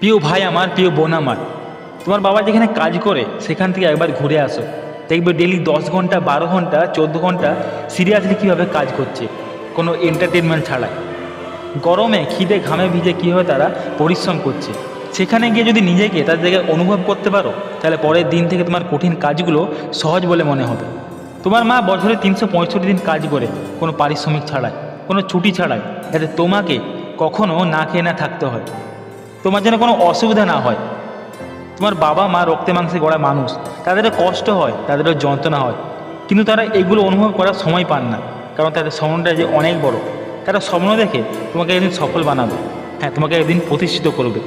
প্রিয় ভাই আমার, প্রিয় বোন আমার, তোমার বাবা যেখানে কাজ করে, সেখান থেকে একবার ঘুরে আসো। দেখবে ডেলি দশ ঘণ্টা, বারো ঘণ্টা, চোদ্দ ঘণ্টা সিরিয়াসলি কীভাবে কাজ করছে, কোনো এন্টারটেনমেন্ট ছাড়াই। গরমে, খিদে, ঘামে, ভিজে কীভাবে তারা পরিশ্রম করছে। সেখানে গিয়ে যদি নিজেকে তাদের জায়গায় অনুভব করতে পারো, তাহলে পরের দিন থেকে তোমার কঠিন কাজগুলো সহজ বলে মনে হবে। তোমার মা বছরে তিনশো পঁয়ষট্টি দিন কাজ করে, কোনো পারিশ্রমিক ছাড়াই, কোনো ছুটি ছাড়াই, যাতে তোমাকে কখনও না খেয়ে না থাকতে হয়। তোমার যেন কোনো অসুবিধা না হয়। তোমার বাবা মা রক্তে মাংসে গড়া মানুষ তাদেরও কষ্ট হয় তাদেরও যন্ত্রণা হয়। কিন্তু তারা এগুলো অনুভব করার সময় পান না, কারণ তাদের স্বপ্নটা যে অনেক বড়। তারা স্বপ্ন দেখে তোমাকে একদিন সফল বানাবে। হ্যাঁ তোমাকে একদিন প্রতিষ্ঠিত করবে।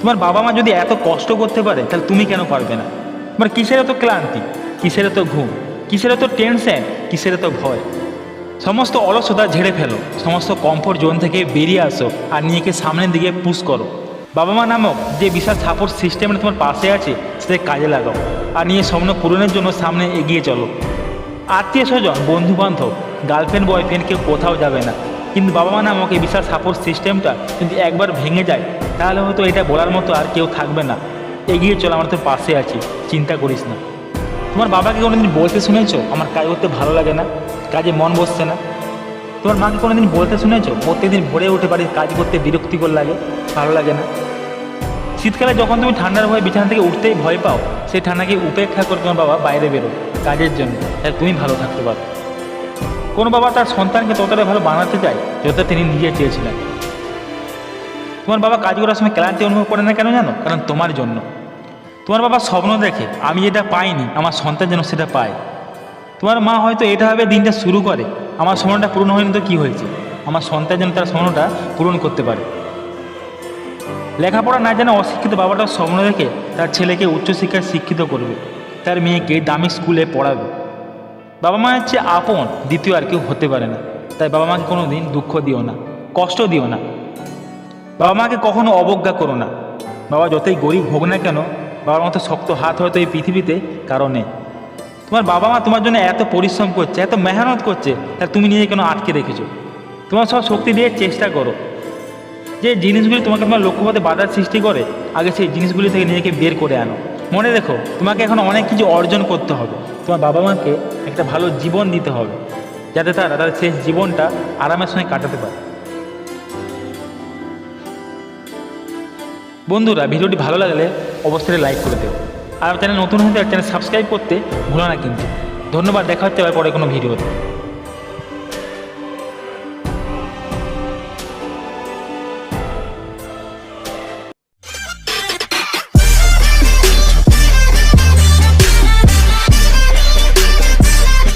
তোমার বাবা মা যদি এত কষ্ট করতে পারে, তাহলে তুমি কেন পারবে না? তোমার কিসের এত ক্লান্তি? কিসের এত ঘুম? কিসের এত টেনশন? কিসের এত ভয়? সমস্ত অলসতা ঝেড়ে ফেলো, সমস্ত কমফোর্ট জোন থেকে বেরিয়ে আসো আর নিজেকে সামনের দিকে পুশ করো। বাবা মা নামক যে বিশাল সাপোর্ট সিস্টেমটা তোমার পাশে আছে সেটা কাজে লাগাও। আর নিয়ে স্বপ্ন পূরণের জন্য সামনে এগিয়ে চলো। আত্মীয় স্বজন বন্ধু বান্ধব গার্লফ্রেন্ড বয়ফ্রেন্ড কেউ কোথাও যাবে না। কিন্তু বাবা মা নামক এই বিশাল সাপোর্ট সিস্টেমটা যদি একবার ভেঙে যায়, তাহলে হয়তো এটা বলার মতো আর কেউ থাকবে না। এগিয়ে চলো, আমার তোর পাশে আছি, চিন্তা করিস না। তোমার বাবাকে কোনোদিন বলতে শুনেছো? আমার কাজ করতে ভালো লাগে না, কাজে মন বসছে না। তোমার মাকে কোনোদিন বলতে শুনেছো? প্রত্যেকদিন ভোরে উঠে বাড়ির কাজ করতে বিরক্তিকর লাগে, ভালো লাগে না। শীতকালে যখন তুমি ঠান্ডার ভয়ে বিছানা থেকে উঠতেই ভয় পাও, সেই ঠান্ডাকে উপেক্ষা করে তোমার বাবা বাইরে বেরো কাজের জন্য। তাই তুমি ভালো থাকতে পারো। কোনো বাবা তার সন্তানকে ততটা ভালো বানাতে চায় যতটা তিনি নিজে চেয়েছিলেন। তোমার বাবা কাজ করার সময় ক্লান্তি অনুভব করে না কেন জানো? কারণ তোমার জন্য। তোমার বাবা স্বপ্ন দেখে, আমি যেটা পাইনি, আমার সন্তান যেন সেটা পায়। তোমার মা হয়তো এটা ভাবে দিনটা শুরু করে আমার স্বপ্নটা পূরণ হয়নি তো কী হয়েছে? আমার সন্তান যেন তার স্বপ্নটা পূরণ করতে পারে। লেখাপড়া না জানা অশিক্ষিত বাবাটা স্বপ্ন দেখে তার ছেলেকে উচ্চশিক্ষায় শিক্ষিত করবে। তার মেয়েকে দামি স্কুলে পড়াবে। বাবা মা হচ্ছে আপন দ্বিতীয় আর কেউ হতে পারে না। তাই বাবা মাকে কোনো দিন দুঃখ দিও না, কষ্ট দিও না। বাবা মাকে কখনো অবজ্ঞা করো না। বাবা যতই গরিব হোক না কেন, বাবার মতো শক্ত হাত হয়তো এই পৃথিবীতে কারণে তোমার বাবা মা তোমার জন্য এত পরিশ্রম করছে, এত মেহনত করছে, তা তুমি নিজে কেন আটকে রেখেছো? তোমার সব শক্তি দিয়ে চেষ্টা করো। যে জিনিসগুলি তোমাকে তোমার লক্ষ্যপথে বাধার সৃষ্টি করে, আগে সেই জিনিসগুলি থেকে নিজেকে বের করে আনো। মনে রেখো, তোমাকে এখন অনেক কিছু অর্জন করতে হবে। তোমার বাবা মাকে একটা ভালো জীবন দিতে হবে, যাতে তারা তাদের শেষ জীবনটা আরামের সঙ্গে কাটাতে পারে। বন্ধুরা, ভিডিওটি ভালো লাগলে অবশ্যই লাইক করে দেবে। আর চ্যানেল নতুন হতে চ্যানেল সাবস্ক্রাইব করতে ভুলো না কিন্তু। ধন্যবাদ, দেখা হচ্ছে আবার পরে কোনো ভিডিওতে।